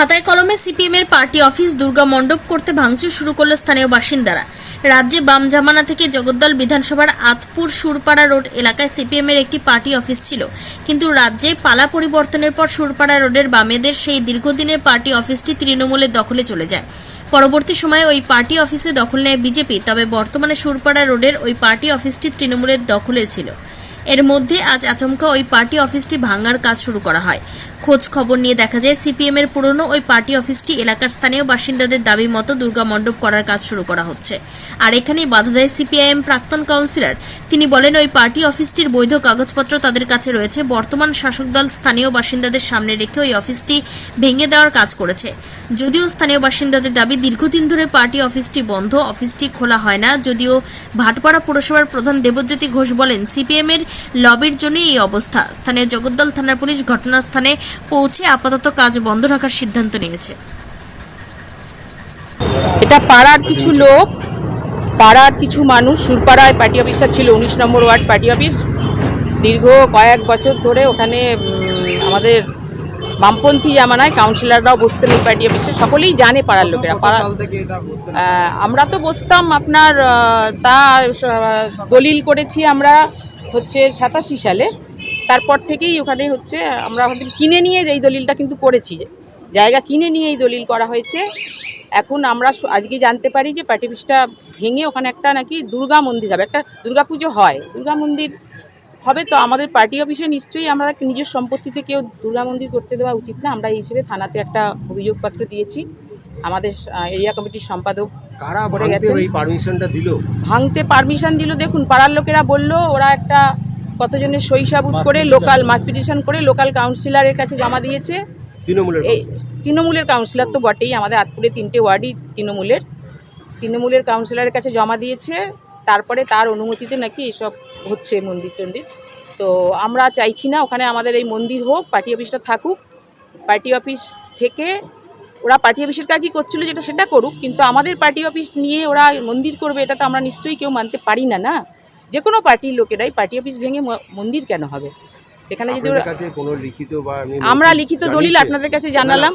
খাতায় কলমে সিপিএম এর পার্টি অফিস দুর্গা মণ্ডপ করতে ভাঙচুর শুরু করল স্থানীয় বাসিন্দারা। রাজ্যে বাম জামানা থেকে জগদ্দল বিধানসভার আতপুর সুরপাড়া রোড এলাকায় সিপিএম এর একটি পার্টি অফিস ছিল। কিন্তু রাজ্যে পালা পরিবর্তনের পর সুরপাড়া রোডের বামেদের সেই দীর্ঘদিনের পার্টি অফিসটি তৃণমূলের দখলে চলে যায়। পরবর্তী সময়ে ওই পার্টি অফিসে দখল নেয় বিজেপি, তবে বর্তমানে সুরপাড়া রোডের ওই পার্টি অফিসটি তৃণমূলের দখলে ছিল। এর মধ্যে আজ আচমকা ওই পার্টি অফিসটি ভাঙার কাজ শুরু করা হয়। খোঁজ খবর নিয়ে দেখা যায় সিপিএম এর পুরনো ওই পার্টি অফিসটি এলাকার স্থানীয় বাসিন্দাদের দাবি মতো দুর্গা মণ্ডপ করার কাজ শুরু করা হচ্ছে। আর এখানেই বাধা দেয় সিপিআইএম প্রাক্তন কাউন্সিলর। তিনি বলেন, ওই পার্টি অফিসটির বৈধ কাগজপত্র তাদের কাছে রয়েছে। বর্তমান শাসক দল স্থানীয় বাসিন্দাদের সামনে রেখে ওই অফিসটি ভেঙে দেওয়ার কাজ করেছে। যদিও স্থানীয় বাসিন্দাদের দাবি, দীর্ঘদিন ধরে পার্টি অফিসটি বন্ধ, অফিসটি খোলা হয় না। যদিও ভাটপাড়া পুরসভার প্রধান দেবজ্যোতি ঘোষ বলেন, সিপিএম এর লবির জন্যই এই অবস্থা। স্থানীয় জগদ্দল থানার পুলিশ ঘটনাস্থানে পৌঁছে আপাতত কাজ বন্ধ রাখার সিদ্ধান্ত নিয়েছে। এটা পাড়ার কিছু লোক পাড়ার কিছু মানুষ সুরপাড়ায় পার্টি অফিসটা ছিল উনিশ নম্বর ওয়ার্ড পার্টি অফিস। দীর্ঘ কয়েক বছর ধরে ওখানে আমাদের বামপন্থী জামানায় কাউন্সিলররাও বসতেন ওই পার্টি অফিসে। সকলেই জানে পাড়ার লোকেরা। পাড়া আহ, আমরা তো বসতাম আপনার আহ, তা দলিল করেছি আমরা। হচ্ছে সাতাশি সালে। তারপর থেকেই ওখানে হচ্ছে আমরা থেকে কিনে নিয়ে এই দলিলটা কিন্তু করেছি জায়গা কিনে নিয়ে এই দলিল করা হয়েছে। এখন আমরা আজকে জানতে পারি যে পার্টি অফিসটা ভেঙে ওখানে একটা নাকি দুর্গা মন্দির হবে। একটা দুর্গা পুজো হয়। দুর্গা মন্দির হবে তো আমাদের পার্টি অফিসে নিশ্চয়ই আমরা নিজের সম্পত্তিতে কেউ দুর্গা মন্দির করতে দেওয়া উচিত না। আমরা এই হিসেবে থানাতে একটা অভিযোগপত্র দিয়েছি। আমাদের এরিয়া কমিটির সম্পাদক কারা ভাঙতে গেছেন। ওই পারমিশনটা দিল? ভাঙতে পারমিশন দিল? দেখুন পাড়ার লোকেরা বলল ওরা একটা কতজনের সইসাবুত করে লোকাল মাস পিটিশন করে লোকাল কাউন্সিলরের কাছে জমা দিয়েছে। তৃণমূলের এই তৃণমূলের কাউন্সিলর তো বটেই আমাদের আটপুরে তিনটে ওয়ার্ডই তৃণমূলের। তৃণমূলের কাউন্সিলরের কাছে জমা দিয়েছে তারপরে তার অনুমতিতে নাকি এসব হচ্ছে মন্দির টন্দির। তো আমরা চাইছি না ওখানে আমাদের এই মন্দির হোক পার্টি অফিসটা থাকুক পার্টি অফিস থেকে ওরা পার্টি অফিসের কাজই করছিল যেটা সেটা করুক কিন্তু আমাদের পার্টি অফিস নিয়ে ওরা মন্দির করবে এটা তো আমরা নিশ্চয়ই কেউ মানতে পারি না না? যে কোনো পার্টির লোকেরাই পার্টি অফিস ভেঙে মন্দির কেন হবে? এখানে যদি আমরা লিখিত দলিল আপনাদের কাছে জানালাম।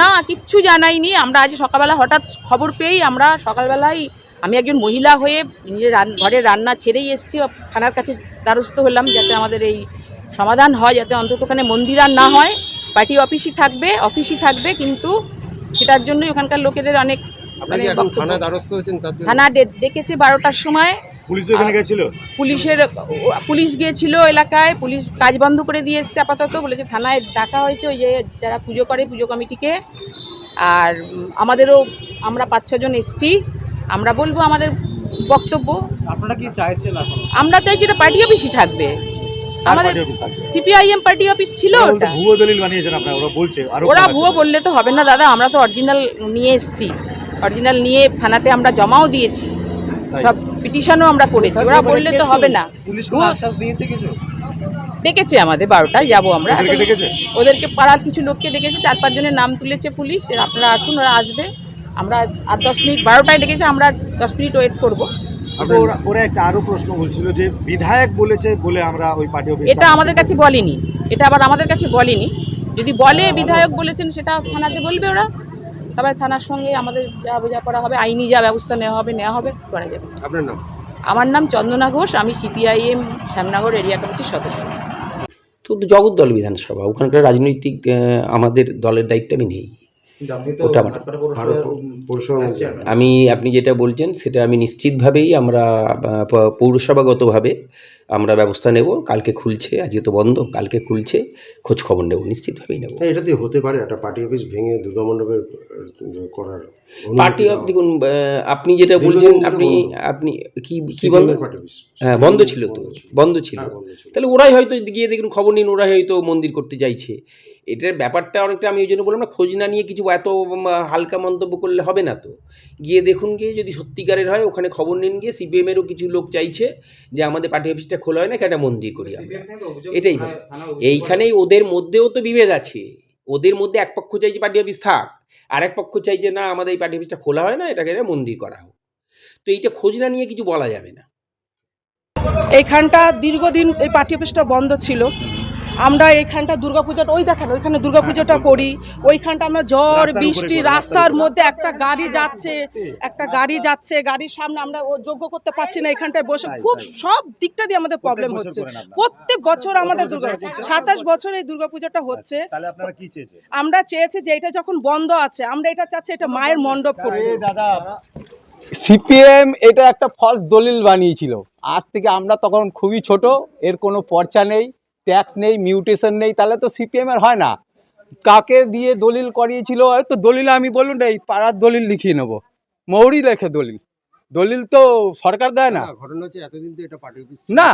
না কিচ্ছু জানাইনি। আমরা আজ সকালবেলা হঠাৎ খবর পেয়েই আমরা সকালবেলায় আমি একজন মহিলা হয়ে নিজের ঘরের রান্না ছেড়েই এসেছি থানার কাছে দ্বারস্থ হলাম যাতে আমাদের এই সমাধান হয় যাতে অন্তত ওখানে মন্দির আর না হয়। পার্টি অফিসই থাকবে অফিসই থাকবে কিন্তু সেটার জন্যই ওখানকার লোকেদের অনেক মানে থানা ডেকেছে বারোটার সময়। পুলিশ ওখানে গেছিল? পুলিশের পুলিশ গিয়েছিল এলাকায় পুলিশ কাজ বন্ধ করে দিয়ে এসছে আপাতত বলেছে থানায় ডাকা হয়েছে ওই যে যারা পুজো করে পুজো কমিটিকে। আর আমাদেরও আমরা পাঁচ ছজন এসছি। আমরা বলব আমাদের বক্তব্য। আপনারা কি চাইছেন আমরা চাই যেটা পার্টি অফিসই থাকবে। আমাদের সিপিআইএম পার্টি অফিস ছিল ওটা। ভুয়ো দলিল বানিয়েছেন আপনারা ওরা বলছে ওরা ভুয়ো বললে তো হবে না দাদা আমরা তো অরিজিনাল নিয়ে এসছি। অরিজিনাল নিয়ে থানাতে আমরা জমাও দিয়েছি। সব পিটিশনও আমরা করেছি। ওরা বললে তো হবে না। ডেকেছে আমাদের বারোটায় যাব আমরা। ওদেরকে পাড়ার কিছু লোককে ডেকেছে চার পাঁচজনের নাম তুলেছে পুলিশ। আপনারা আসুন ওরা আসবে। আমরা আর দশ মিনিট বারোটায় ডেকেছে আমরা দশ মিনিট ওয়েট করব। ওরা ওরা একটা আরও প্রশ্ন বলছিল যে বিধায়ক বলেছে বলে আমরা ওই পার্টি এটা আমাদের কাছে বলেনি। এটা আবার আমাদের কাছে বলেনি। যদি বলে বিধায়ক বলেছেন সেটা থানাতে বলবে ওরা। তবে থানার সঙ্গে আমাদের যা বোঝাপড়া হবে আইনি যা ব্যবস্থা নেওয়া হবে নেওয়া হবে করা যাবে। আপনার নাম? আমার নাম চন্দনা ঘোষ আমি সিপিআইএম শ্যামনগর এরিয়া কমিটির সদস্য। তো জগদ্দল বিধানসভা ওখানকার রাজনৈতিক আমাদের দলের দায়িত্ব আমি নেই। ওটা আমার- আমি আপনি যেটা বলছেন সেটা আমি নিশ্চিতভাবেই আমরা পৌরসভাগতভাবে আমরা ব্যবস্থা নেব। কালকে খুলছে আজকে তো বন্ধ কালকে খুলছে খোঁজ খবর নেব নিশ্চিতভাবেই নেব। হ্যাঁ, এটা দিয়ে হতে পারে একটা পার্টি অফিস ভেঙে দুর্গা মণ্ডপের করার পার্টি অফ দেখুন আপনি যেটা বলছেন আপনি আপনি কি কি বন্ধ? হ্যাঁ বন্ধ ছিল তো হ্যাঁ, বন্ধ ছিল। তাহলে ওরাই হয়তো গিয়ে দেখুন খবর নিন ওরাই হয়তো মন্দির করতে চাইছে। এটার ব্যাপারটা অনেকটা আমি ওই জন্য বললাম না খোঁজ না নিয়ে কিছু এত হালকা মন্তব্য করলে হবে না তো। গিয়ে দেখুন গিয়ে যদি সত্যিকারের হয় ওখানে খবর নিন গিয়ে সিপিএমেরও কিছু লোক চাইছে যে আমাদের পার্টি অফিসটা খোলা হয় না একটা মন্দির করি আমরা। এটাই। এইখানেই ওদের মধ্যেও তো বিভেদ আছে। ওদের মধ্যে এক পক্ষ চাইছে পার্টি অফিস থাক আর এক পক্ষ চাইছে না আমাদের এই পার্টি অফিসটা খোলা হয় না এটাকে মন্দির করা হোক। তো এইটা খোঁজ না নিয়ে কিছু বলা যাবে না। এইখানটা দীর্ঘদিন এই পার্টি অফিসটা বন্ধ ছিল। আমরা এইখানটা দুর্গাপূজাটা ওই দেখেন ওইখানে দুর্গাপূজাটা করি। ওইখানটা আমরা ঝড় বৃষ্টি রাস্তার রাস্তার মধ্যে একটা গাড়ি যাচ্ছে একটা গাড়ি যাচ্ছে গাড়ির সামনে আমরা ও যোগ্য করতে পারছি না এখানটায় বসে। খুব সব দিকটা দিয়ে আমাদের প্রবলেম হচ্ছে। প্রত্যেক বছর আমাদের দুর্গা সাতাশ বছর এই দুর্গাপূজাটা হচ্ছে। তাহলে আপনারা কি চেয়েছেন? আমরা চেয়েছি যে এটা যখন বন্ধ আছে আমরা এটা চাচ্ছি এটা মায়ের মণ্ডপ করব দাদা সিপিএম এটা একটা ফলস দলিল বানিয়েছিল। আজ থেকে আমরা তখন খুবই ছোট এর কোনো পর্চা নেই। ট্যাক্স নেই মিউটেশন নেই তাহলে তো সিপিএম এর হয় না। কাকে দিয়ে দলিল করিয়েছিল? তো দলিল আমি বলুন এই পাড়ার দলিল লিখিয়ে নেব। মৌরি লেখে দলিল। দলিল তো সরকার দেয় না। ঘটনা হচ্ছে এতদিন তো এটা পার্টি অফিস না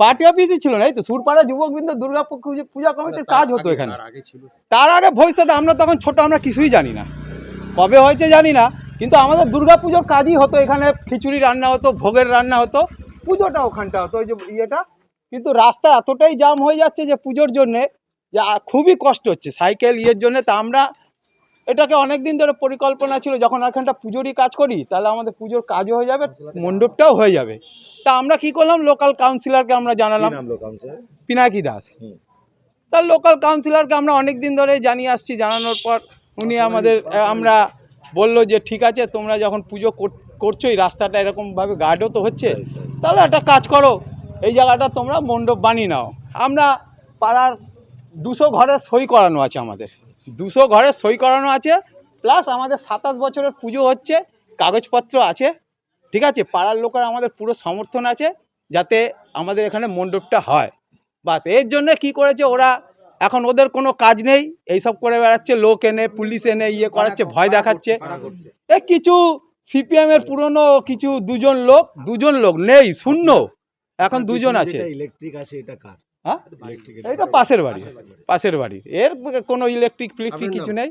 পার্টি অফিসই ছিল না এই তো সুরপাড়া যুবকবৃন্দ দুর্গা পূজা- পূজা কমিটির কাজ হতো এখানে। আগে ছিল। তার আগে ভবিষ্যতে আমরা তখন ছোট আমরা কিছুই জানি না। কবে হয়েছে জানি না কিন্তু আমাদের দুর্গাপুজোর কাজই হতো এখানে খিচুড়ি রান্না হতো ভোগের রান্না হতো পুজোটা ওখানটা হতো ওই যে ইয়েটা। কিন্তু রাস্তা এতটাই জাম হয়ে যাচ্ছে যে পুজোর জন্যে যে খুবই কষ্ট হচ্ছে। সাইকেল ইয়ের জন্যে তা আমরা এটাকে অনেক দিন ধরে পরিকল্পনা ছিল যখন এখানটা পুজোরই কাজ করি তাহলে আমাদের পুজোর কাজও হয়ে যাবে মণ্ডপটাও হয়ে যাবে। তা আমরা কি করলাম? লোকাল কাউন্সিলরকে আমরা জানালাম। পিনাকি দাস। তার লোকাল কাউন্সিলরকে আমরা অনেক দিন ধরে জানিয়ে আসছি জানানোর পর উনি আমাদের আমরা বলল যে ঠিক আছে তোমরা যখন পুজো কর- করছোই রাস্তাটা এরকমভাবে গার্ডও তো হচ্ছে তাহলে একটা কাজ করো। এই জায়গাটা তোমরা মণ্ডপ বানিয়ে নাও। আমরা পাড়ার দুশো ঘরের সই করানো আছে আমাদের। দুশো ঘরের সই করানো আছে প্লাস আমাদের সাতাশ বছরের পুজো হচ্ছে কাগজপত্র আছে ঠিক আছে? পাড়ার লোকের আমাদের পুরো সমর্থন আছে যাতে আমাদের এখানে মণ্ডপটা হয়। বাসের জন্য কি করেছে ওরা এখন ওদের কোনো কাজ নেই এইসব করে বেড়াচ্ছে লোক এনে পুলিশ এনে ইয়ে করাচ্ছে ভয় দেখাচ্ছে। এ কিছু সিপিএম এর পুরনো কিছু দুজন লোক দুজন লোক নেই শূন্য। এখন দুজন আছে। ইলেকট্রিক আছে এটা কার? হ্যাঁ? এটা পাশের বাড়ি। পাশের বাড়ি। এর কোনো ইলেকট্রিক ফিলেকট্রিক কিছু নেই?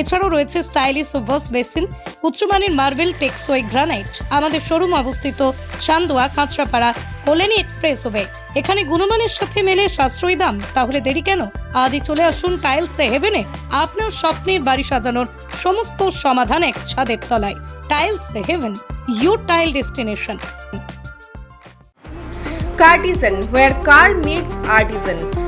এছাড়াও রয়েছে স্টাইলিশ ওয়াশ বেসিন উচ্চমানের মার্বেল টেক্সোই গ্রানাইট আমাদের শোরুম অবস্থিত চান্দোয়া কাঁচরাপাড়া কল্যাণী এক্সপ্রেস ওয়ে এখানে গুণমানের সাথে মেলে সাশ্রয়ী দাম। তাহলে দেরি কেন? আজই চলে আসুন টাইলস হেভেনে আপনার স্বপ্নের বাড়ি সাজানোর সমস্ত সমাধান এক ছাদের তলায়। Tiles heaven your tile destination Cartisan, where car meets artisan.